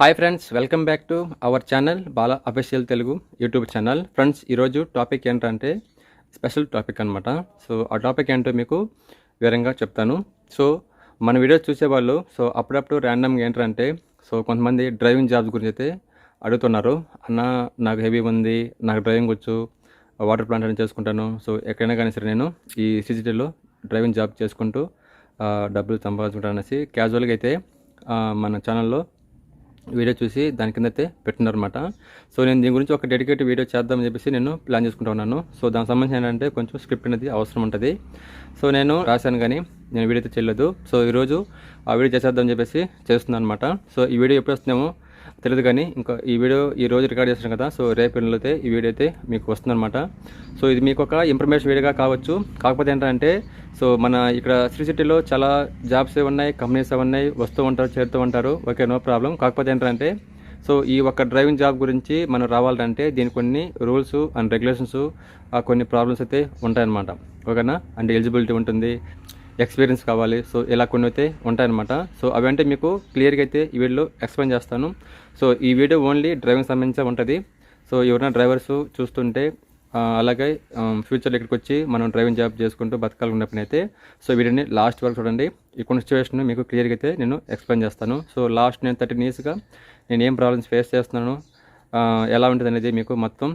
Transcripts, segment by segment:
Hi friends welcome back to our channel Bala official Telugu YouTube channel friends ఈరోజు topic ఏంటంటే special topic అనమాట so ఆ topic ఏంటో మీకు వివరంగా చెప్తాను. సో మన వీడియోస్ చూసేవాళ్ళు సో అప్పుడప్పుడు ర్యాండమ్గా ఏంటంటే సో కొంతమంది డ్రైవింగ్ జాబ్స్ గురించి అయితే అడుగుతున్నారు. అన్న నాకు హెవీ ఉంది నాకు డ్రైవింగ్ వచ్చు వాటర్ ప్లాంట్ అని చేసుకుంటాను. సో ఎక్కడైనా కానీ సరే నేను ఈ సిసిటీలో డ్రైవింగ్ జాబ్ చేసుకుంటూ డబ్బులు సంపాదించుకుంటాను అనేసి క్యాజువల్గా అయితే మన ఛానల్లో వీడియో చూసి దాని కింద అయితే పెట్టినారనమాట సో నేను దీని గురించి ఒక డెడికేట్ వీడియో చేద్దామని చెప్పేసి నేను ప్లాన్ చేసుకుంటా ఉన్నాను. సో దానికి సంబంధించి ఏంటంటే కొంచెం స్క్రిప్ట్ అనేది అవసరం ఉంటుంది. సో నేను రాశాను కానీ నేను వీడియో అయితే చేయలేదు. సో ఈరోజు ఆ వీడియో చేసేద్దామని చెప్పేసి చేస్తున్నాను అనమాట సో ఈ వీడియో ఎప్పుడు వస్తున్నామో తెలియదు కానీ ఇంకా ఈ వీడియో ఈ రోజు రికార్డ్ చేస్తాను కదా సో రేపు ఎల్లుండి ఈ వీడియో అయితే మీకు వస్తుందన్నమాట. సో ఇది మీకు ఒక ఇన్ఫర్మేషన్ వీడియోగా కావచ్చు. కాకపోతే ఏంటంటే సో మన ఇక్కడ శ్రీ సిటీలో చాలా జాబ్స్ ఉన్నాయి కంపెనీస్ ఉన్నాయి వస్తూ ఉంటారు చేరుతూ ఉంటారు. Okay no problem. కాకపోతే ఏంటంటే సో ఈ ఒక్క డ్రైవింగ్ జాబ్ గురించి మనం రావాలంటే దీని కొన్ని రూల్స్ అండ్ రెగ్యులేషన్స్ కొన్ని ప్రాబ్లమ్స్ అయితే ఉంటాయన్నమాట. ఓకేనా? అంటే ఎలిజిబిలిటీ ఉంటుంది. ఎక్స్పీరియన్స్ కావాలి. సో ఇలా కొన్ని అయితే ఉంటాయన్నమాట. సో అవంటే మీకు క్లియర్గా అయితే ఈ వీడియోలో ఎక్స్ప్లెయిన్ చేస్తాను. సో ఈ వీడియో ఓన్లీ డ్రైవింగ్ సంబంధించి ఉంటుంది. సో ఎవరైనా డ్రైవర్స్ చూస్తుంటే అలాగే ఫ్యూచర్లో ఇక్కడికి వచ్చి మనం డ్రైవింగ్ జాబ్ చేసుకుంటూ బతకాలనుకున్నప్పుడు అయితే సో వీడియోని లాస్ట్ వరకు చూడండి. ఈ కొన్ని సిచ్యువేషన్ మీకు క్లియర్గా అయితే నేను ఎక్స్ప్లెయిన్ చేస్తాను. సో లాస్ట్ నేను థర్టీన్ ఇయర్స్గా నేను ఏం ప్రాబ్లమ్స్ ఫేస్ చేస్తున్నాను ఎలా ఉంటుంది అనేది మీకు మొత్తం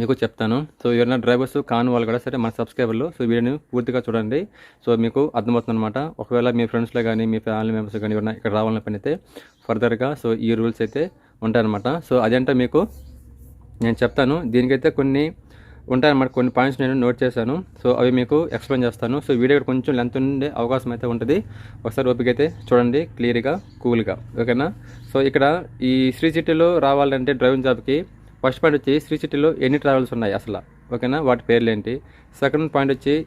మీకు చెప్తాను. సో ఎవరైనా డ్రైవర్స్ కాని వాళ్ళు కూడా సరే మన సబ్స్క్రైబర్లు సో వీడియోని పూర్తిగా చూడండి. సో మీకు అర్థమవుతుంది అనమాట ఒకవేళ మీ ఫ్రెండ్స్లో కానీ మీ ఫ్యామిలీ మెంబర్స్ కానీ ఎవరైనా ఇక్కడ రావాలని పని అయితే ఫర్దర్గా సో ఈ రూల్స్ అయితే ఉంటాయన్నమాట. సో అదంటే మీకు నేను చెప్తాను. దీనికైతే కొన్ని ఉంటాయన్నమాట. కొన్ని పాయింట్స్ నేను నోట్ చేశాను. సో అవి మీకు ఎక్స్ప్లెయిన్ చేస్తాను. సో వీడియో ఇక్కడ కొంచెం లెంత్ ఉండే అవకాశం అయితే ఉంటుంది. ఒకసారి ఓపిక అయితే చూడండి క్లియర్గా కూల్గా. ఓకేనా? సో ఇక్కడ ఈ శ్రీ సిటీలో రావాలంటే డ్రైవింగ్ జాబ్కి ఫస్ట్ పాయింట్ వచ్చి శ్రీ సిటీలో ఎన్ని ట్రావెల్స్ ఉన్నాయి అసలు? ఓకేనా? వాటి పేర్లు ఏంటి సెకండ్ పాయింట్ వచ్చి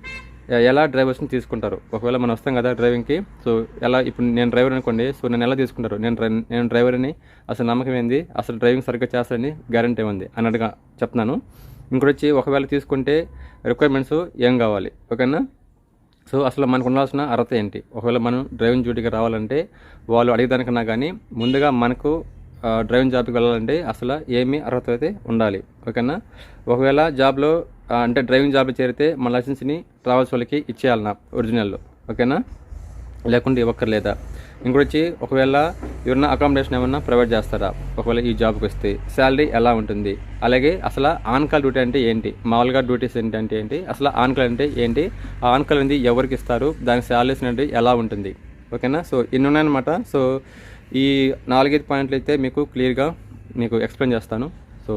ఎలా డ్రైవర్స్ని తీసుకుంటారు? ఒకవేళ మనం వస్తాం కదా డ్రైవింగ్కి సో ఎలా ఇప్పుడు నేను డ్రైవర్ అనుకోండి సో నేను ఎలా తీసుకుంటారు? నేను డ్రై- నేను డ్రైవర్ అని అసలు నమ్మకం ఏంది? అసలు డ్రైవింగ్ సరిగ్గా చేస్తారని గ్యారంటీ ఉంది అన్నట్టుగా చెప్తున్నాను. ఇంకోటి వచ్చి ఒకవేళ తీసుకుంటే రిక్వైర్మెంట్స్ ఏం కావాలి? ఓకేనా? సో అసలు మనకు ఉండాల్సిన అర్హత ఏంటి? ఒకవేళ మనం డ్రైవింగ్ డ్యూటీకి రావాలంటే వాళ్ళు అడిగేదానికన్నా కానీ ముందుగా మనకు డ్రైవింగ్ జాబ్కి వెళ్ళాలంటే అసలు ఏమి అర్హత అయితే ఉండాలి. ఓకేనా? ఒకవేళ జాబ్లో అంటే డ్రైవింగ్ జాబ్లో చేరితే మన లైసెన్స్ని ట్రావెల్స్ వాళ్ళకి ఇచ్చేయాలన్నా ఒరిజినల్లో? ఓకేనా? లేకుంటే ఇవ్వక్కర్లేదా? ఇంకోటి వచ్చి ఒకవేళ ఎవరన్నా అకామిడేషన్ ఏమన్నా ప్రొవైడ్ చేస్తారా? ఒకవేళ ఈ జాబ్కి వస్తే శాలరీ ఎలా ఉంటుంది? అలాగే అసలు ఆన్ కాల్ డ్యూటీ అంటే ఏంటి? మామూలుగా డ్యూటీస్ ఏంటి అంటే ఏంటి? అసలు ఆన్ కాల్ అంటే ఏంటి? ఆ ఆన్ కాల్ అనేది ఎవరికి ఇస్తారు? దాని శాలరీస్ అనేది ఎలా ఉంటుంది? ఓకేనా? సో ఇన్ని ఉన్నాయన్నమాట. సో ఈ నాలుగైదు పాయింట్లు అయితే మీకు క్లియర్గా మీకు ఎక్స్ప్లెయిన్ చేస్తాను. సో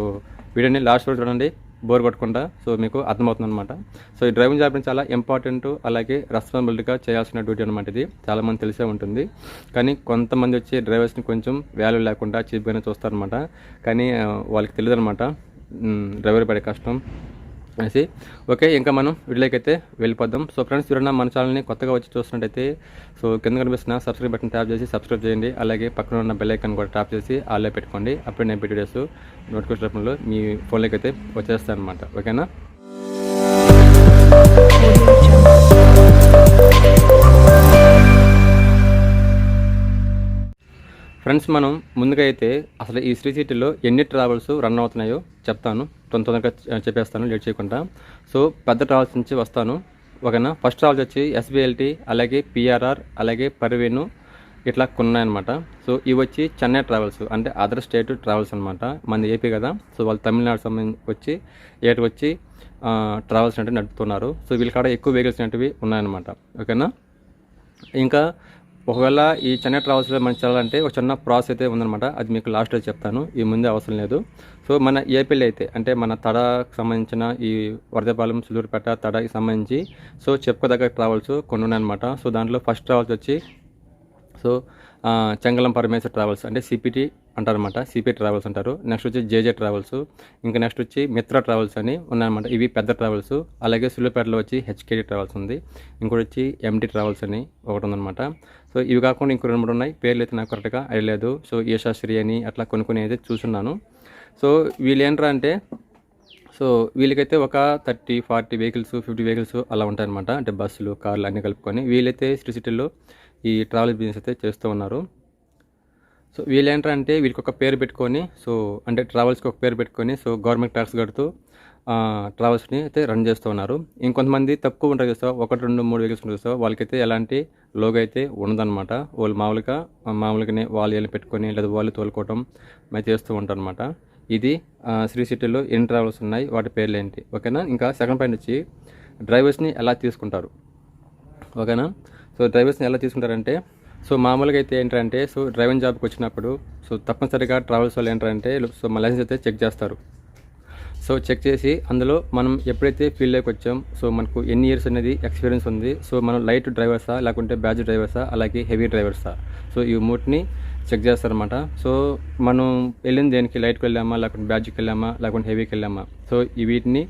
వీడియోని లాస్ట్ వరకు చూడండి. బోర్ కొట్టకుండా. సో మీకు అర్థమవుతుంది అనమాట సో ఈ డ్రైవింగ్ జాబ్ చాలా ఇంపార్టెంట్ అలాగే రెస్పాన్సిబిలిటీగా చేయాల్సిన డ్యూటీ అనమాట ఇది. చాలామంది తెలిసే ఉంటుంది. కానీ కొంతమంది వచ్చి డ్రైవర్స్ని కొంచెం వాల్యూ లేకుండా చీప్గానే చూస్తారనమాట కానీ వాళ్ళకి తెలియదు అనమాట డ్రైవర్ పడే కష్టం. అనేసి ఓకే ఇంకా మనం వీడియోకైతే అయితే సో ఫ్రెండ్స్ ఎవరైనా మన ఛానల్ని కొత్తగా వచ్చి చూస్తున్నట్టయితే సో కింద కనిపిస్తున్న సబ్స్క్రైబ్ బటన్ ట్యాప్ చేసి సబ్స్క్రైబ్ చేయండి. అలాగే పక్కన ఉన్న బెల్ ఐకాన్ కూడా ట్యాప్ చేసి ఆల్లో పెట్టుకోండి. అప్పుడు నేను వీడియోస్ నోటిఫికేషన్లో రూపంలో మీ ఫోన్లోకి అయితే వచ్చేస్తాను అనమాట ఓకేనా ఫ్రెండ్స్ మనం ముందుగా అయితే అసలు ఈ శ్రీ సిటీలో ఎన్ని ట్రావెల్స్ రన్ అవుతున్నాయో చెప్తాను. తొందర తొందరగా చెప్పేస్తాను లేట్ చేయకుండా. సో పెద్ద ట్రావెల్స్ నుంచి వస్తాను. ఓకేనా? ఫస్ట్ ట్రావెల్స్ వచ్చి ఎస్బిఎల్టీ అలాగే పిఆర్ఆర్ అలాగే పర్వేను ఇట్లా కొన్నాయన్నమాట. ఉన్నాయన్నమాట సో ఇవి వచ్చి చెన్నై ట్రావెల్స్ అంటే అదర్ స్టేట్ ట్రావెల్స్ అనమాట మన ఏపీ కదా. సో వాళ్ళు తమిళనాడు సంబంధించి వచ్చి ఏటు వచ్చి ట్రావెల్స్ అంటే నడుపుతున్నారు. సో వీళ్ళ కాడ ఎక్కువ వెహికల్స్ అనేటివి ఉన్నాయన్నమాట. ఓకేనా? ఇంకా ఒకవేళ ఈ చెన్నై ట్రావెల్స్లో మనం చేయాలంటే ఒక చిన్న ప్రాసెస్ అయితే ఉందన్నమాట. అది మీకు లాస్ట్లో చెప్తాను. ఈ ముందే అవసరం లేదు. సో మన ఏపీలో అయితే అంటే మన తడకు సంబంధించిన ఈ వరదపాలెం సులూరుపేట తడకి సంబంధించి సో చెప్పుకోదగ్గ ట్రావెల్స్ కొన్ని ఉన్నాయన్నమాట. సో దాంట్లో ఫస్ట్ ట్రావెల్స్ వచ్చి సో చెంగళం పరమేశ్వర్ ట్రావెల్స్ అంటే సిపిటి అంటారనమాట సిపి ట్రావెల్స్ అంటారు. నెక్స్ట్ వచ్చి జేజే ట్రావెల్స్. ఇంకా నెక్స్ట్ వచ్చి మిత్ర ట్రావెల్స్ అని ఉన్నాయన్నమాట. ఇవి పెద్ద ట్రావెల్స్. అలాగే సులుపేటలో వచ్చి హెచ్కేడి ట్రావెల్స్ ఉంది. ఇంకోటి వచ్చి ఎంటీ ట్రావెల్స్ అని ఒకటి ఉందన్నమాట. సో ఇవి కాకుండా ఇంకో రెండు మూడు ఉన్నాయి. పేర్లు అయితే నాకు కరెక్ట్గా అయ్యలేదు సో యశాశ్రీ అని అట్లా కొన్ని కొన్ని అయితే చూసున్నాను. సో వీళ్ళు ఏంట్రా అంటే సో వీళ్ళకైతే ఒక thirty forty vehicles fifty vehicles అలా ఉంటాయన్నమాట. అంటే బస్సులు కార్లు అన్నీ కలుపుకొని వీళ్ళైతే శ్రీ సిటీలో ఈ ట్రావెల్ బిజినెస్ అయితే చేస్తూ ఉన్నారు. సో వీళ్ళు ఏంటంటే వీళ్ళకి ఒక పేరు పెట్టుకొని సో అంటే ట్రావెల్స్కి ఒక పేరు పెట్టుకొని సో గవర్నమెంట్ ట్యాక్స్ కడుతూ ట్రావెల్స్ని అయితే రన్ చేస్తూ ఉన్నారు. ఇంకొంతమంది తక్కువ ఉంటారు చూస్తా ఒకటి రెండు మూడు వెహికల్స్ ఉంటారు చూస్తా వాళ్ళకైతే ఎలాంటి లోగో అయితే ఉండదన్నమాట. వాళ్ళు మామూలుగా మామూలుగానే వాళ్ళు వెళ్ళి పెట్టుకొని లేదా వాళ్ళు తోలుకోవటం మరి చేస్తూ ఉంటారు అనమాట ఇది శ్రీ సిటీలో ఎన్ని ట్రావెల్స్ ఉన్నాయి? వాటి పేర్లు ఏంటి ఓకేనా? ఇంకా సెకండ్ పాయింట్ వచ్చి డ్రైవర్స్ని ఎలా తీసుకుంటారు? ఓకేనా? సో డ్రైవర్స్ని ఎలా తీసుకుంటారంటే సో మామూలుగా అయితే ఏంటంటే సో డ్రైవింగ్ జాబ్కి వచ్చినప్పుడు సో తప్పనిసరిగా ట్రావెల్స్ వాళ్ళు ఏంటంటే సో మా లైసెన్స్ అయితే చెక్ చేస్తారు. సో చెక్ చేసి అందులో మనం ఎప్పుడైతే ఫీల్డ్లోకి వచ్చాం సో మనకు ఎన్ని ఇయర్స్ అనేది ఎక్స్పీరియన్స్ ఉంది సో మనం లైట్ డ్రైవర్సా లేకుంటే బ్యాచ్ డ్రైవర్సా అలాగే హెవీ డ్రైవర్సా. సో ఈ మూటిని చెక్ చేస్తారనమాట సో మనం వెళ్ళింది దేనికి? లైట్కి వెళ్ళామా లేకుంటే బ్యాచ్కి వెళ్ళామా లేకుంటే హెవీకి వెళ్ళామా? సో ఈ వీటిని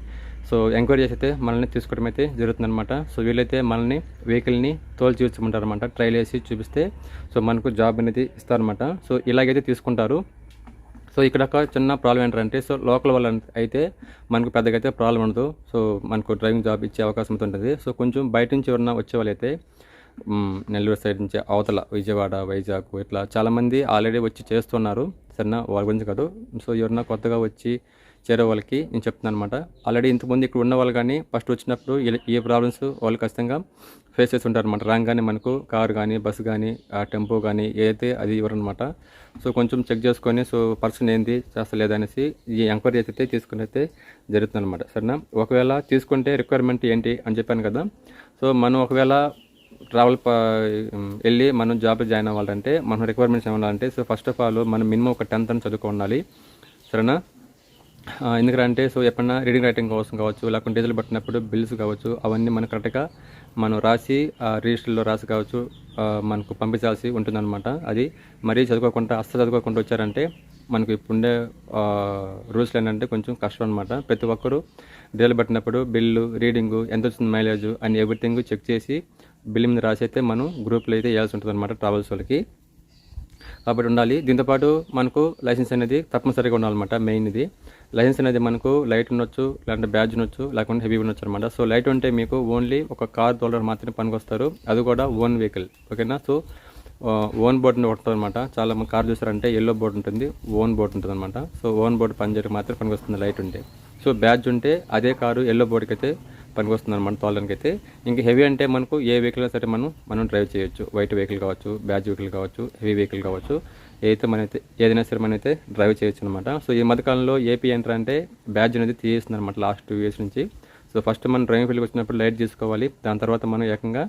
సో ఎంక్వైరీ చేసి అయితే మనల్ని తీసుకోవడం అయితే జరుగుతుందన్నమాట. సో వీళ్ళైతే మనల్ని వెహికల్ని తోలు చూపించమంటారనమాట ట్రైల్ వేసి చూపిస్తే సో మనకు జాబ్ అనేది ఇస్తారనమాట సో ఇలాగైతే తీసుకుంటారు. సో ఇక్కడ ఒక చిన్న ప్రాబ్లం ఏంటంటే సో లోకల్ వాళ్ళ అయితే మనకు పెద్దగా అయితే ప్రాబ్లం ఉండదు. సో మనకు డ్రైవింగ్ జాబ్ ఇచ్చే అవకాశం అయితే ఉంటుంది. సో కొంచెం బయట నుంచి ఎవరన్నా వచ్చే వాళ్ళైతే నెల్లూరు సైడ్ నుంచి అవతల విజయవాడ వైజాగ్ ఇట్లా చాలామంది ఆల్రెడీ వచ్చి చేస్తున్నారు. సరేనా? వాళ్ళ గురించి కాదు. సో ఎవరన్నా కొత్తగా వచ్చి చేరే వాళ్ళకి నేను చెప్తున్నాను అనమాట ఆల్రెడీ ఇంతకుముందు ఇక్కడ ఉన్న వాళ్ళు కానీ ఫస్ట్ వచ్చినప్పుడు ఏ ప్రాబ్లమ్స్ వాళ్ళు ఖచ్చితంగా ఫేస్ చేసి ఉంటారు అనమాట రాగానే మనకు కారు కానీ బస్సు కానీ టెంపో కానీ ఏదైతే అది ఇవ్వరనమాట సో కొంచెం చెక్ చేసుకొని సో పర్సన్ ఏంది చేస్తలేదు అనేసి ఈ ఎంక్వైరీ అయితే తీసుకుని అయితే జరుగుతుంది అనమాట సరేనా? ఒకవేళ తీసుకుంటే రిక్వైర్మెంట్ ఏంటి అని చెప్పాను కదా. సో మనం ఒకవేళ ట్రావెల్ వెళ్ళి మనం జాబ్ జాయిన్ అవ్వాలంటే మనం రిక్వైర్మెంట్స్ ఏమన్నా సో ఫస్ట్ ఆఫ్ ఆల్ మనం మినిమం ఒక టెన్త్ అని చదువుకోండాలి సరేనా? ఎందుకంటే సో ఎప్పుడన్నా రీడింగ్ రైటింగ్ కోసం కావచ్చు లేకుంటే డీజిల్ పట్టినప్పుడు బిల్స్ కావచ్చు అవన్నీ మనం కరెక్ట్గా మనం రాసి రిజిస్టర్లో రాసి కావచ్చు మనకు పంపించాల్సి ఉంటుందన్నమాట. అది మరీ చదువుకోకుండా అస్సలు చదువుకోకుండా వచ్చారంటే మనకు ఇప్పుడుండే రూల్స్ ఏంటంటే కొంచెం కష్టం అనమాట ప్రతి ఒక్కరూ డీజిల్ పట్టినప్పుడు బిల్లు రీడింగు ఎంత వచ్చింది మైలేజ్ అని ఎవ్రీథింగ్ చెక్ చేసి బిల్ మీద రాసి అయితే మనం గ్రూప్లో అయితే వేయాల్సి ఉంటుంది అనమాట ట్రావెల్స్ వాళ్ళకి. కాబట్టి ఉండాలి. దీంతోపాటు మనకు లైసెన్స్ అనేది తప్పనిసరిగా ఉండాలన్నమాట మెయిన్ ఇది. లైసెన్స్ అనేది మనకు లైట్ ఉండొచ్చు లేదంటే బ్యాడ్జ్ ఉండొచ్చు లేకుంటే హెవీ ఉండొచ్చు అనమాట సో లైట్ ఉంటే మీకు ఓన్లీ ఒక కార్ తోలర్ మాత్రమే పనికొస్తారు. అది కూడా ఓన్ వెహికల్. ఓకేనా? సో ఓన్ బోర్డ్ ఉంటుంది అనమాట చాలా కార్ చూసారంటే ఎల్లో బోర్డు ఉంటుంది ఓన్ బోర్డు ఉంటుంది అనమాట సో ఓన్ బోర్డు పనిచేయడం మాత్రం పనికొస్తుంది లైట్ ఉంటే. సో బ్యాడ్జ్ ఉంటే అదే కారు ఎల్లో బోర్డుకి అయితే పనికొస్తుంది అనమాట తోలడానికి అయితే. ఇంకా హెవీ అంటే మనకు ఏ వెహికల్ సరే మనం మనం డ్రైవ్ చేయొచ్చు. వైట్ వెహికల్ కావచ్చు బ్యాడ్జ్ వెహికల్ కావచ్చు హెవీ వెహికల్ కావచ్చు. ఏదైతే మనైతే ఏదైనా సరే మనైతే డ్రైవ్ చేయొచ్చు అనమాట సో ఈ మధ్యకాలంలో ఏపీ ఎంటర్ అంటే బ్యాడ్జ్ అనేది తీసేస్తుంది అనమాట లాస్ట్ టూ ఇయర్స్ నుంచి. సో ఫస్ట్ మనం డ్రైవింగ్ ఫీల్డ్కి వచ్చినప్పుడు లైట్ తీసుకోవాలి దాని తర్వాత మనం ఏకంగా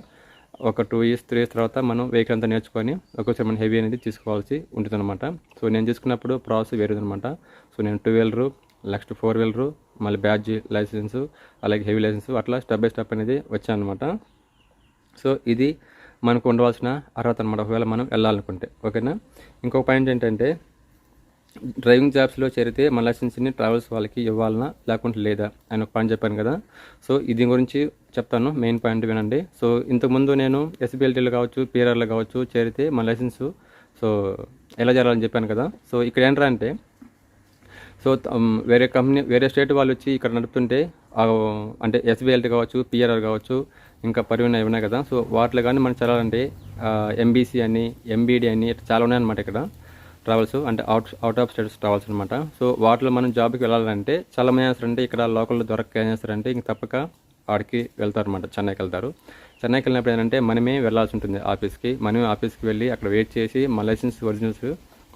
ఒక టూ ఇయర్స్ త్రీ ఇయర్స్ తర్వాత మనం వెహికల్ అంతా నేర్చుకొని ఒక్కొక్కసారి మనం హెవీ అనేది తీసుకోవాల్సి ఉంటుందన్నమాట. సో నేను తీసుకున్నప్పుడు ప్రాసెస్ వేరేదనమాట సో నేను two wheeler next four wheeler మళ్ళీ బ్యాడ్జ్ లైసెన్సు అలాగే హెవీ లైసెన్స్ అట్లా స్టెప్ బై స్టెప్ అనేది వచ్చానమాట సో ఇది మనకు ఉండవలసిన అర్హత అనమాట ఒకవేళ మనం వెళ్ళాలనుకుంటే ఓకేనా? ఇంకొక పాయింట్ ఏంటంటే డ్రైవింగ్ జాబ్స్లో చేరితే మన లైసెన్స్ని ట్రావెల్స్ వాళ్ళకి ఇవ్వాలనా లేకుంటే లేదా అని ఒక పాయింట్ చెప్పాను కదా. సో ఇది గురించి చెప్తాను. మెయిన్ పాయింట్ వినండి. సో ఇంతకుముందు నేను ఎస్బిఎల్టీలో కావచ్చు పిఆర్ఆర్లో కావచ్చు చేరితే మన లైసెన్స్ సో ఎలా చేరాలని చెప్పాను కదా. సో ఇక్కడ ఏంట్రా అంటే సో వేరే కంపెనీ వేరే స్టేట్ వాళ్ళు వచ్చి ఇక్కడ నడుపుతుంటే అంటే ఎస్బీఎల్టీ కావచ్చు పిఆర్ఆర్ కావచ్చు ఇంకా పరివహన్ ఉన్నాయి కదా. సో వాటిలో కానీ మనం చదవాలంటే ఎంబీసీ అని ఎంబీడీ అని ఇట్లా చాలా ఉన్నాయన్నమాట ఇక్కడ ట్రావెల్స్ అంటే out out of states travels అనమాట సో వాటిలో మనం జాబ్కి వెళ్ళాలంటే చాలా మంది చేస్తారంటే ఇక్కడ లోకల్లో దొరక్క ఏం చేస్తారంటే ఇంక తప్పక ఆడికి వెళ్తారు అనమాట చెన్నైకి వెళ్తారు. చెన్నైకి వెళ్ళినప్పుడు ఏంటంటే మనమే వెళ్ళాల్సి ఉంటుంది ఆఫీస్కి మనమే ఆఫీస్కి వెళ్ళి అక్కడ వెయిట్ చేసి మా లైసెన్స్ ఒరిజినల్స్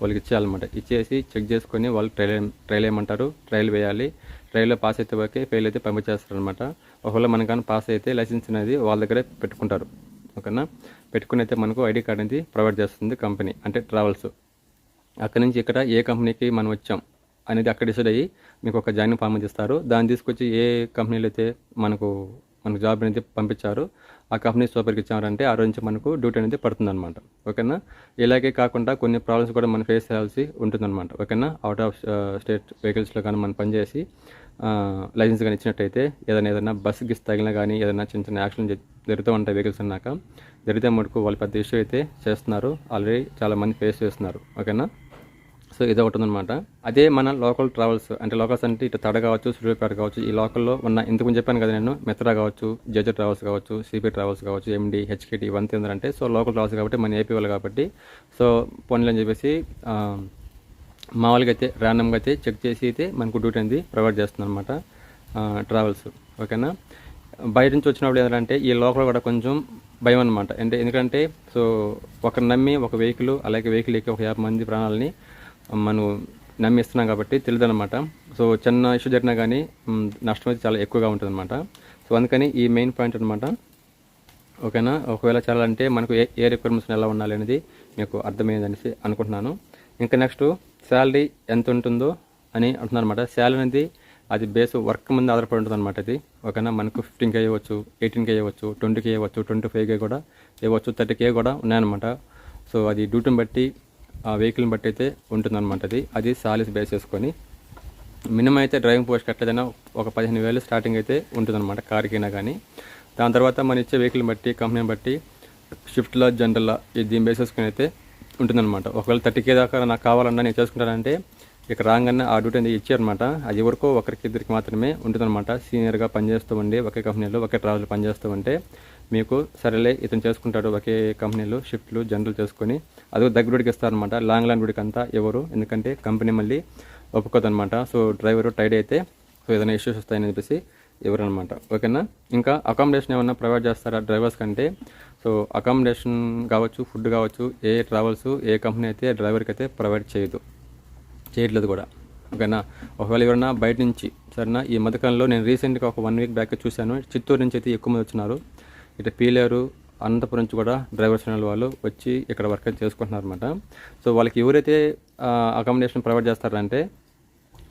వాళ్ళకి ఇచ్చేయాలన్నమాట. ఇచ్చేసి చెక్ చేసుకొని వాళ్ళు ట్రైల్ ట్రైల్ వేయమంటారు ట్రైల్ వేయాలి. ట్రైల్లో పాస్ అయితే ఓకే ఫెయిల్ అయితే పంపించేస్తారు అనమాట ఒకవేళ మనకన్నా పాస్ అయితే లైసెన్స్ అనేది వాళ్ళ దగ్గరే పెట్టుకుంటారు. ఓకేనా? పెట్టుకుని అయితే మనకు ఐడి కార్డ్ అనేది ప్రొవైడ్ చేస్తుంది కంపెనీ అంటే ట్రావెల్స్. అక్కడి నుంచి ఇక్కడ ఏ కంపెనీకి మనం వచ్చాం అనేది అక్కడ డిసైడ్ అయ్యి మీకు ఒక జాయిన్ ఫామ్ ఇస్తారు దాన్ని తీసుకొచ్చి ఏ కంపెనీలో అయితే మనకు మనకు జాబ్ అనేది పంపించారు ఆ కంపెనీ సూపర్కి ఇచ్చారంటే ఆ రోజు నుంచి మనకు డ్యూటీ అనేది పడుతుందన్నమాట. ఓకేనా? ఇలాగే కాకుండా కొన్ని ప్రాబ్లమ్స్ కూడా మనం ఫేస్ చేయాల్సి ఉంటుందన్నమాట. ఓకేనా? అవుట్ ఆఫ్ స్టేట్ వెహికల్స్లో కానీ మనం పనిచేసి లైసెన్స్ కానీ ఇచ్చినట్టయితే ఏదైనా ఏదైనా బస్ గిస్ తగిలినా కానీ ఏదైనా చిన్న చిన్న యాక్సిడెంట్ జరుగుతూ ఉంటాయి వెహికల్స్ అన్నాక జరిగితే మటుకు వాళ్ళు పెద్ద ఇష్యూ అయితే చేస్తున్నారు. ఆల్రెడీ చాలామంది ఫేస్ చేస్తున్నారు. ఓకేనా సో ఇది ఒకటి ఉందన్నమాట. అదే మన లోకల్ ట్రావెల్స్ అంటే లోకల్స్ అంటే ఇటు తడ కావచ్చు సూర్యాపేట కావచ్చు ఈ లోకల్లో ఉన్న ఇంతకు చెప్పాను కదా నేను మిత్రా కావచ్చు జడ్జి ట్రావెల్స్ కావచ్చు సిపి ట్రావెల్స్ కావచ్చు ఎండి హెచ్కేటి ఇవంతా ఏంటంటే సో లోకల్ ట్రావెల్స్ కాబట్టి మన ఏపీ వాళ్ళు కాబట్టి సో పోనీలు అని చెప్పేసి మామూలుగా అయితే ర్యాండమ్గా అయితే చెక్ చేసి అయితే మనకు డ్యూటీ అనేది ప్రొవైడ్ చేస్తుంది అనమాట ట్రావెల్స్ ఓకేనా? బయట నుంచి వచ్చినప్పుడు ఏంటంటే ఈ లోకల్ కూడా కొంచెం భయం అనమాట అంటే ఎందుకంటే సో ఒకరు నమ్మి ఒక వెహికల్ అలాగే వెహికల్ ఎక్కి ఒక యాభై మంది ప్రాణాలని మనం నమ్మిస్తున్నాం కాబట్టి తెలియదు అనమాట సో చిన్న ఇష్యూ జరిగినా కానీ నష్టం అయితే చాలా ఎక్కువగా ఉంటుందన్నమాట. సో అందుకని ఈ మెయిన్ పాయింట్ అనమాట ఓకేనా? ఒకవేళ చాలా అంటే మనకు ఏ ఏ రిక్వైర్మెంట్స్ ఎలా ఉండాలి అనేది మీకు అర్థమైంది అనేసి అనుకుంటున్నాను. ఇంకా నెక్స్ట్ శాలరీ ఎంత ఉంటుందో అని అంటున్నారన్నమాట. శాలరీ అనేది అది బేస్ వర్క్ మీద ఆధారపడి ఉంటుంది అనమాట అది. ఓకేనా? మనకు ఫిఫ్టీన్ కే ఇవ్వచ్చు ఎయిటీన్ కే ఇవ్వచ్చు ట్వంటీ కే ఇవ్వచ్చు ట్వంటీ ఫైవ్ కే కూడా ఇవ్వచ్చు థర్టీ కే కూడా ఉన్నాయన్నమాట. సో అది డ్యూటీని బట్టి ఆ వెహికల్ని బట్టి అయితే ఉంటుందన్నమాట అది. అది సాలీస్ బేస్ చేసుకొని మినిమం అయితే డ్రైవింగ్ పోస్ట్ కట్టేదైనా ఒక పదిహేను వేలు స్టార్టింగ్ అయితే ఉంటుందన్నమాట కార్కైనా కానీ. దాని తర్వాత మనం ఇచ్చే వెహికల్ని బట్టి కంపెనీని బట్టి షిఫ్ట్లో జనరల్లో ఇది దీని బేస్ చేసుకుని అయితే ఉంటుందన్నమాట. ఒకవేళ థర్టీ కే దాకా నాకు కావాలన్నా నేను చేసుకుంటానంటే ఇక్కడ రాగానే ఆ డ్యూటీ అనేది ఇచ్చారనమాట అది ఎవరికో ఒకరికి ఇద్దరికి మాత్రమే ఉంటుందన్నమాట. సీనియర్గా పనిచేస్తూ ఉండి ఒకే కంపెనీలో ఒకే ట్రావెల్ పనిచేస్తూ ఉంటే మీకు సరేలే ఇతను చేసుకుంటాడు ఒకే కంపెనీలో షిఫ్ట్లు జనరల్ చేసుకొని అది దగ్గర దగ్గరుడికి ఇస్తారనమాట లాంగ్ లాంగ్ డ్యూటీకి అంతా ఎవరు ఎందుకంటే కంపెనీ మళ్ళీ ఒప్పుకోదనమాట సో డ్రైవరు టైడ్ అయితే సో ఏదైనా ఇష్యూస్ వస్తాయని చెప్పేసి ఎవరనమాట. ఓకేనా? ఇంకా అకామిడేషన్ ఏమన్నా ప్రొవైడ్ చేస్తారా డ్రైవర్స్ కంటే? సో అకామిడేషన్ కావచ్చు ఫుడ్ కావచ్చు ఏ ట్రావెల్స్ ఏ కంపెనీ అయితే డ్రైవర్కి అయితే ప్రొవైడ్ చేయదు. చేయట్లేదు కూడా. ఓకేనా? ఒకవేళ ఎవరైనా బయట నుంచి సరేనా? ఈ మధ్యకాలంలో నేను రీసెంట్గా ఒక వన్ వీక్ బ్యాక్ చూశాను. చిత్తూరు నుంచి అయితే ఎక్కువ మంది వచ్చినారు. ఇటు పీలేరు అనంతపురం నుంచి కూడా డ్రైవర్స్ అనే వాళ్ళు వచ్చి ఇక్కడ వర్క్ అయితే చేసుకుంటున్నారు అనమాట సో వాళ్ళకి ఎవరైతే అకామిడేషన్ ప్రొవైడ్ చేస్తారంటే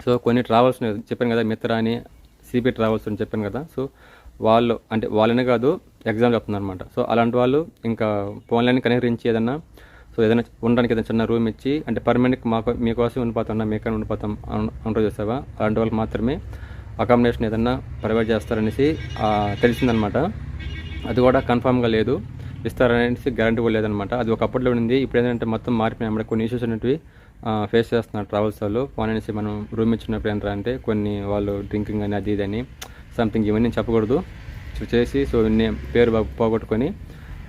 సో కొన్ని ట్రావెల్స్ చెప్పాను కదా మిత్ర అని సిపి ట్రావెల్స్ అని చెప్పాను కదా. సో వాళ్ళు అంటే వాళ్ళనే కాదు ఎగ్జామ్ చెప్తున్నారు అనమాట సో అలాంటి వాళ్ళు ఇంకా ఫోన్లైన్ కనికరించి ఏదన్నా సో ఏదైనా ఉండడానికి ఏదైనా చిన్న రూమ్ ఇచ్చి అంటే పర్మనెంట్ మాకు మీకోసం ఉండిపోతాం మీకైనా ఉండిపోతాం అన్- చేస్తావా అలాంటి వాళ్ళకి మాత్రమే అకామిడేషన్ ఏదన్నా ప్రొవైడ్ చేస్తారనేసి తెలిసిందనమాట అది కూడా కన్ఫామ్గా లేదు. ఇస్తారనేసి గ్యారంటీ కూడా లేదనమాట అది ఒకప్పట్లో ఉంది ఇప్పుడు ఏంటంటే మొత్తం మారిపోయినాయి కొన్ని ఇష్యూస్ అనేటివి ఫేస్ చేస్తున్నారు ట్రావెల్స్ వాళ్ళు ఫోన్ అనేసి మనం రూమ్ ఇచ్చినప్పుడు ఏంటంటే కొన్ని వాళ్ళు డ్రింకింగ్ అని అది ఇది అని సంథింగ్ ఇవన్నీ చెప్పకూడదు. సో చేసి సో ఇన్ని పేరు పోగొట్టుకొని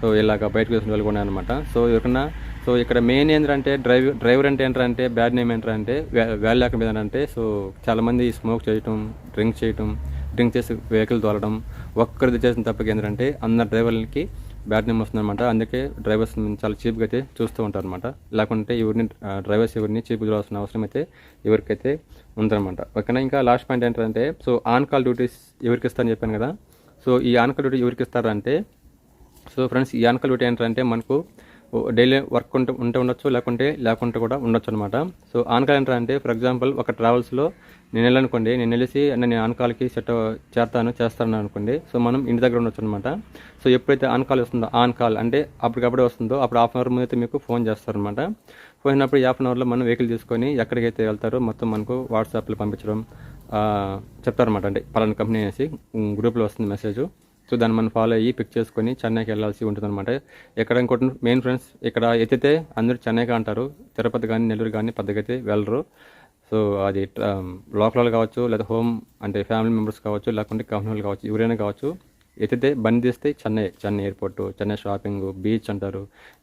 సో ఇలాగ బయటకు వేసిన వాళ్ళు కూడా అనమాట సో ఎవరికన్నా సో ఇక్కడ మెయిన్ ఏంటంటే డ్రైవ్ డ్రైవర్ అంటే ఏంటంటే బ్యాడ్ నేమ్ ఏంటంటే వ్యాల్ లేకుండా ఏంటంటే సో చాలామంది స్మోక్ చేయటం డ్రింక్ చేయటం డ్రింక్ చేసి వెహికల్ తోలడం ఒక్కరిది చేసిన తప్పకి ఏంటంటే అందరు డ్రైవర్లకి బ్యాడ్ నేమ్ వస్తుందన్నమాట. అందుకే డ్రైవర్స్ చాలా చీప్గా అయితే చూస్తూ ఉంటారు అనమాట లేకుంటే ఎవరిని డ్రైవర్స్ ఎవరిని చీప్గా చూడాల్సిన అవసరం అయితే ఎవరికైతే ఉందన్నమాట. ఓకేనా? ఇంకా లాస్ట్ పాయింట్ ఏంటంటే సో ఆన్ కాల్ డ్యూటీస్ ఎవరికి ఇస్తారని చెప్పాను కదా. సో ఈ ఆన్ కాల్ డ్యూటీ ఎవరికి ఇస్తారంటే సో ఫ్రెండ్స్ ఈ ఆన్ కాల్ డ్యూటీ ఏంటంటే మనకు డైలీ వర్క్ ఉంటే ఉంటే ఉండొచ్చు లేకుంటే లేకుంటే కూడా ఉండొచ్చు అనమాట సో ఆన్ కాల్ ఏంటంటే ఫర్ ఎగ్జాంపుల్ ఒక ట్రావెల్స్లో నేను వెళ్ళనుకోండి నేను వెళ్ళేసి నేను ఆన్ కాల్కి సెట్ చేస్తాను చేస్తాను అనుకోండి సో మనం ఇంటి దగ్గర ఉండొచ్చు అనమాట సో ఎప్పుడైతే ఆన్ కాల్ వస్తుందో ఆన్ కాల్ అంటే అప్పటికప్పుడే వస్తుందో అప్పుడు హాఫ్ అన్ అవర్ ముందు అయితే మీకు ఫోన్ చేస్తారనమాట ఫోన్ అయినప్పుడు హాఫ్ అన్ అవర్లో మనం వెహికల్ తీసుకొని ఎక్కడికైతే వెళ్తారో మొత్తం మనకు వాట్సాప్లో పంపించడం చెప్తారన్నమాట. చెప్తారనమాట అంటే పలానా కంపెనీ అనేసి గ్రూప్లో వస్తుంది మెసేజ్. సో దాన్ని మనం ఫాలో అయ్యి పిక్ చేసుకొని చెన్నైకి వెళ్ళాల్సి ఉంటుంది అనమాట ఎక్కడ ఇంకోటి మెయిన్ ఫ్రెండ్స్ ఇక్కడ ఎత్తితే అందరూ చెన్నైకి అంటారు. తిరుపతి కానీ నెల్లూరు కానీ పెద్దగా అయితే వెళ్ళరు. సో అది um, లోకల్ కావచ్చు లేదా హోమ్ అంటే ఫ్యామిలీ మెంబర్స్ కావచ్చు లేకుంటే కంపెనీ కావచ్చు ఎవరైనా కావచ్చు ఎత్తితే బండి తీస్తే Chennai Chennai airport Chennai shopping beach అంటారు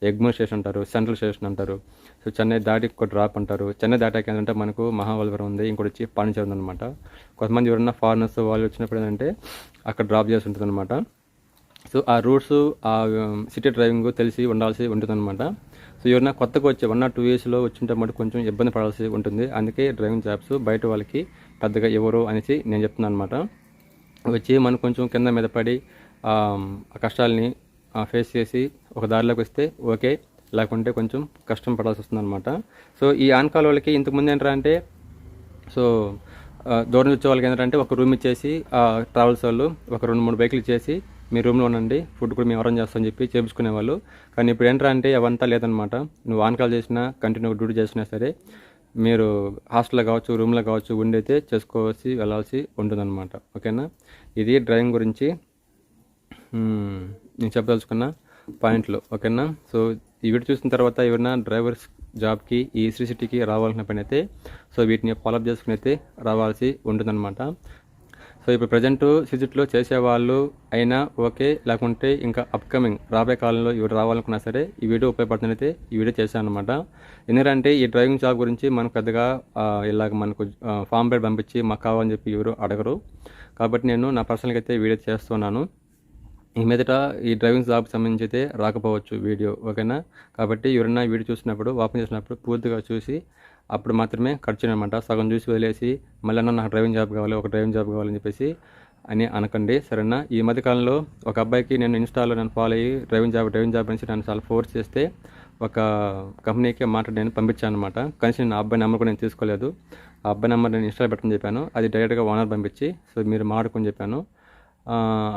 ఎగ్మో స్టేషన్ అంటారు సెంట్రల్ స్టేషన్ అంటారు. సో చెన్నై దాటి ఒక డ్రాప్ అంటారు. చెన్నై దాటాక ఏంటంటే మనకు మహాబలిపురం ఉంది ఇంకోటి వచ్చి పాండిచేరి ఉందన్నమాట కొంతమంది ఎవరైనా ఫారినర్స్ వాళ్ళు వచ్చినప్పుడు ఏంటంటే అక్కడ డ్రాప్ చేసి ఉంటుంది అనమాట సో ఆ రూట్స్ ఆ సిటీ డ్రైవింగ్ తెలిసి ఉండాల్సి ఉంటుందన్నమాట. సో ఎవరైనా కొత్తగా వచ్చే వన్ ఆర్ టూ ఇయర్స్లో వచ్చింటే మటు కొంచెం ఇబ్బంది పడాల్సి ఉంటుంది. అందుకే డ్రైవింగ్ జాబ్స్ బయట వాళ్ళకి పెద్దగా ఎవరు అనేసి నేను చెప్తున్నాను అనమాట వచ్చి మనం కొంచెం కింద మీద పడి ఆ కష్టాలని ఫేస్ చేసి ఒక దారిలోకి వస్తే ఓకే లేకుంటే కొంచెం కష్టం పడాల్సి వస్తుంది అనమాట సో ఈ ఆన్కాల్ వాళ్ళకి ఇంతకుముందు ఏంటంటే సో దూరం నుంచి వచ్చే వాళ్ళకి ఏంటంటే ఒక రూమ్ ఇచ్చేసి ట్రావెల్స్ వాళ్ళు ఒక రెండు మూడు బైకులు ఇచ్చేసి మీ రూమ్లో ఉండండి ఫుడ్ కూడా మేము అరేంజ్ చేస్తామని చెప్పి చేపించుకునేవాళ్ళు. కానీ ఇప్పుడు ఏంటంటే అవంతా లేదనమాట నువ్వు ఆన్ కాల్ చేసినా కంటిన్యూ డ్యూటీ చేసినా సరే మీరు హాస్టల్లో కావచ్చు రూమ్లో కావచ్చు ఉండైతే చేసుకోవాల్సి వెళ్ళాల్సి ఉంటుందన్నమాట. ఓకేనా? ఇది డ్రైవింగ్ గురించి నేను చెప్పదలుచుకున్న పాయింట్లు. ఓకేనా? సో ఈ వీడియో చూసిన తర్వాత ఎవరైనా డ్రైవర్స్ జాబ్కి ఈ శ్రీ సిటీకి రావాల్సిన పని అయితే సో వీటిని ఫాలోఅప్ చేసుకుని అయితే రావాల్సి ఉంటుందన్నమాట. సో ఇప్పుడు ప్రజెంట్ సిజిట్లో చేసేవాళ్ళు అయినా ఓకే లేకుంటే ఇంకా అప్కమింగ్ రాబోయే కాలంలో ఇవి రావాలనుకున్నా సరే ఈ వీడియో ఉపయోగపడుతుందైతే ఈ వీడియో చేశాను అనమాట ఎందుకంటే ఈ డ్రైవింగ్ జాబ్ గురించి మనకు పెద్దగా ఇలాగ మనకు ఫామ్ పేరు పంపించి మాకు కావాలని చెప్పి ఎవరు అడగరు. కాబట్టి నేను నా పర్సనల్గా అయితే వీడియో చేస్తున్నాను. ఈ మీదట ఈ డ్రైవింగ్ జాబ్కి సంబంధించి అయితే రాకపోవచ్చు వీడియో ఓకేనా? కాబట్టి ఎవరైనా వీడియో చూసినప్పుడు ఓపెన్ చేసినప్పుడు పూర్తిగా చూసి అప్పుడు మాత్రమే ఖర్చు అనమాట సగం చూసి వదిలేసి మళ్ళీ నాకు డ్రైవింగ్ జాబ్ కావాలి ఒక డ్రైవింగ్ జాబ్ కావాలని చెప్పేసి అని అనకండి. సరేనా? ఈ మధ్యకాలంలో ఒక అబ్బాయికి నేను ఇన్స్టాలో నేను ఫాలో అయ్యి డ్రైవింగ్ జాబ్ డ్రైవింగ్ జాబ్ నుంచి నన్ను చాలా ఫోర్స్ చేస్తే ఒక కంపెనీకి మాట నేను పంపించాను అనమాట కానీ నేను ఆ అబ్బాయి నెంబర్ కూడా నేను తీసుకోలేదు. ఆ అబ్బాయి నెంబర్ నేను ఇన్స్టాల్ పెట్టని చెప్పాను. అది డైరెక్ట్గా ఓనర్ పంపించి సో మీరు మాడుకొని చెప్పాను.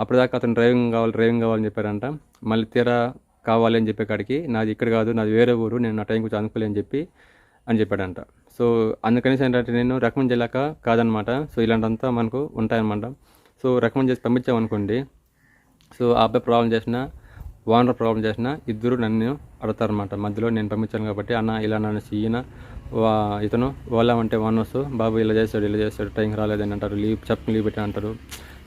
అప్పటిదాకా అతను డ్రైవింగ్ కావాలి డ్రైవింగ్ కావాలని చెప్పారంట మళ్ళీ తీరా కావాలి అని చెప్పే కాడికి నాది ఇక్కడ కాదు నాది వేరే ఊరు నేను నా టైంకి చదువుకోలే అని చెప్పి అని చెప్పాడంట. సో అందుకనేసి ఏంటంటే నేను రికమెండ్ చేయలేక కాదనమాట. సో ఇలాంటింతా మనకు ఉంటాయన్నమాట సో రికమెండ్ చేసి పంపించామనుకోండి సో ఆ అబ్బాయి ప్రాబ్లం చేసిన ఓనర్ ప్రాబ్లం చేసిన ఇద్దరు నన్ను అడతారనమాట మధ్యలో నేను పంపించాను కాబట్టి అన్న ఇలా నన్ను ఈయన వా ఇతను వాళ్ళ అంటే ఓనర్స్ బాబు ఇలా చేస్తాడు ఇలా చేస్తాడు టైంకి రాలేదని అంటారు లీవ్ చెప్పని లీవ్ పెట్టాను అంటారు.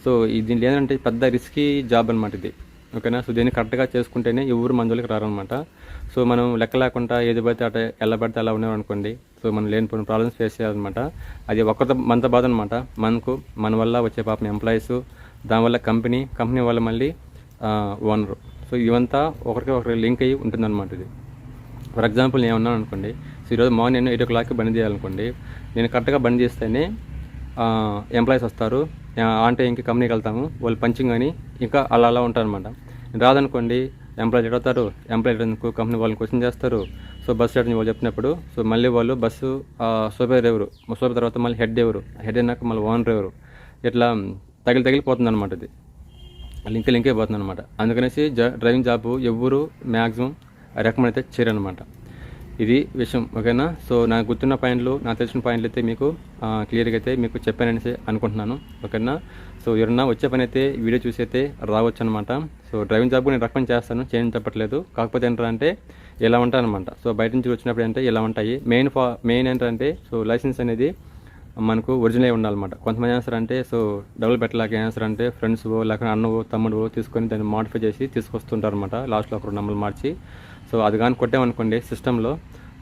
సో ఇది దీంట్లో ఏంటంటే పెద్ద రిస్కీ జాబ్ అనమాట ఇది. ఓకేనా? సో దీన్ని కరెక్ట్గా చేసుకుంటేనే ఎవరు మందులకి రారనమాట. సో మనం లెక్క లేకుండా ఏది పడితే అట ఎలా పడితే అలా ఉన్నామనుకోండి సో మనం లేనిపోయిన ప్రాబ్లమ్స్ ఫేస్ చేయాలన్నమాట. అది ఒక్కరితో మనతో బాధ అనమాట మనకు మన వల్ల వచ్చే పాపం ఎంప్లాయీస్ దానివల్ల కంపెనీ కంపెనీ వల్ల మళ్ళీ ఓనరు సో ఇవంతా ఒకరికి ఒకరికి లింక్ అయ్యి ఉంటుందన్నమాట ఇది. ఫర్ ఎగ్జాంపుల్ నేను ఉన్నాను అనుకోండి. సో ఈరోజు మార్నింగ్ నేను ఎయిట్ ఓ క్లాక్కి బండి చేయాలనుకోండి నేను కరెక్ట్గా బండి చేస్తేనే ఎంప్లాయీస్ వస్తారు. అంటే ఇంక కంపెనీకి వెళ్తాము. వాళ్ళు పంచింగ్ అని ఇంకా అలా అలా ఉంటారనమాట రాదనుకోండి ఎంప్లాయీ అవుతారు ఎంప్లాయీ ఎందుకు కంపెనీ వాళ్ళని క్వశ్చన్ చేస్తారు? సో బస్ చేయడం వాళ్ళు చెప్పినప్పుడు సో మళ్ళీ వాళ్ళు బస్సు సూపర్ ఎవరు సూపర్ తర్వాత మళ్ళీ హెడ్ ఎవరు హెడ్ అయినాక మళ్ళీ ఓనర్ ఎవరు ఇట్లా తగిలి తగిలిపోతుంది అనమాట ఇది లింక్ లింక్ అయిపోతుంది అనమాట అందుకనేసి డ్రైవింగ్ జాబ్ ఎవ్వరు మ్యాక్సిమం రికమెండ్ అయితే చేయరనమాట ఇది విషయం ఓకేనా? సో నాకు గుర్తున్న పాయింట్లు నాకు తెలిసిన పాయింట్లు అయితే మీకు క్లియర్గా అయితే మీకు చెప్పాననేసి అనుకుంటున్నాను ఓకేనా? సో ఎవరన్నా వచ్చే పని అయితే వీడియో చూసి అయితే రావచ్చు అనమాట సో డ్రైవింగ్ జాబ్ నేను రికమెండ్ చేస్తాను చేయడం చెప్పట్లేదు కాకపోతే ఏంటంటే ఇలా ఉంటాయన్నమాట సో బయట నుంచి వచ్చినప్పుడు అంటే ఇలా ఉంటాయి. మెయిన్ ఫా మెయిన్ ఏంటంటే సో లైసెన్స్ అనేది మనకు ఒరిజినల్ ఉండాలన్నమాట. కొంతమంది ఏం అంటే సో డబుల్ పెట్టలేక ఏం అంటే ఫ్రెండ్స్ లేకపోతే అన్నవో తమ్ముడు తీసుకొని దాన్ని మాడిఫై చేసి తీసుకొస్తుంటారు అనమాట లాస్ట్లో ఒక రెండు నెంబర్లు మార్చి సో అది కానీ కొట్టామనుకోండి సిస్టంలో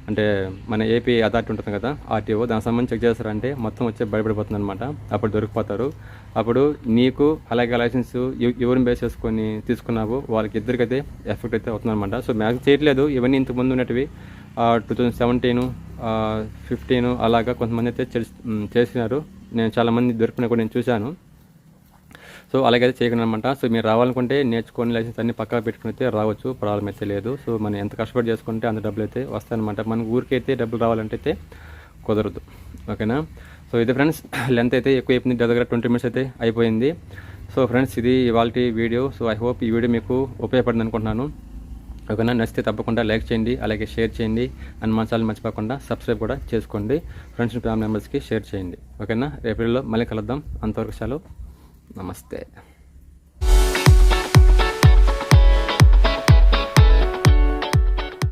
అంటే మన ఏపీ అథారిటీ ఉంటుంది కదా ఆర్టీఓ దానికి సంబంధించి చెక్ చేస్తారంటే మొత్తం వచ్చి భయపడిపోతుంది అనమాట అప్పుడు దొరికిపోతారు. అప్పుడు నీకు అలాగే లైసెన్స్ ఎవరిని బేస్ చేసుకొని తీసుకున్నావో వాళ్ళకి ఇద్దరికైతే ఎఫెక్ట్ అయితే అవుతుందన్నమాట. సో మ్యాక్స్ చేయట్లేదు. ఇవన్నీ ఇంతకు ముందు ఉన్నటివి. టూ థౌజండ్ సెవెంటీన్ ఫిఫ్టీన్ అలాగా కొంతమంది అయితే చేసినారు. నేను చాలామంది దొరికిన కూడా నేను చూశాను. సో అలాగైతే చేయకుండా అనమాట సో మీరు రావాలనుకుంటే నేర్చుకొని లైసెన్స్ అన్ని పక్కా పెట్టుకుని అయితే రావచ్చు. ప్రాబ్లం అయితే లేదు. సో మనం ఎంత కష్టపడి చేసుకుంటే అంత డబ్బులు అయితే వస్తాయన్నమాట. మన ఊరికి అయితే డబ్బులు రావాలంటే అయితే కుదరదు. ఓకేనా? సో ఇది ఫ్రెండ్స్ లెంత్ అయితే ఎక్కువ అయిపోయింది. దగ్గర ట్వంటీ మినిట్స్ అయితే అయిపోయింది. సో ఫ్రెండ్స్ ఇది ఇవాళ వీడియో. సో ఐ హోప్ ఈ వీడియో మీకు ఉపయోగపడింది అనుకుంటున్నాను. ఓకేనా? నచ్చితే తప్పకుండా లైక్ చేయండి. అలాగే షేర్ చేయండి. అండ్ మా ఛానల్ మర్చిపోకుండా సబ్స్క్రైబ్ కూడా చేసుకోండి. ఫ్రెండ్స్ ఫ్యామిలీ మెంబర్స్కి షేర్ చేయండి. ఓకేనా? రేపటిలో మళ్ళీ కలుద్దాం. అంతవరకు ナマステ。